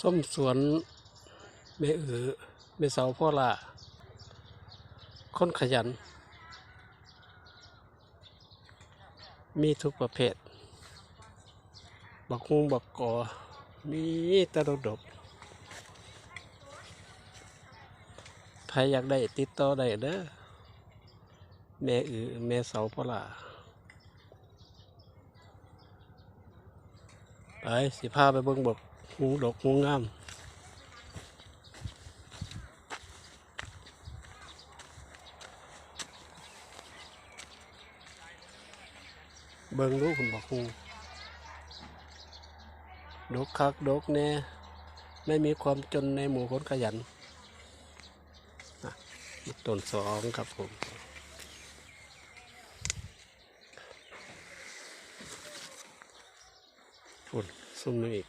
ส้มสวนแม่อือแม่เสาพ่อละคนขยัน มีทุกประเภท บักฮุงบักกอ มีตะดกดกใครอยากได้ติดต่อได้เด้อแม่อือแม่เสาพ่อละไปสิพาไปเบิ่งบก ฮุดอกฮุงามเบิ่งรู้คุณบอกครูดกคักดกแน่ไม่มีความจนในหมู่คนขยันต้นสองครับผมฝุ่นซุ่มนึงอีก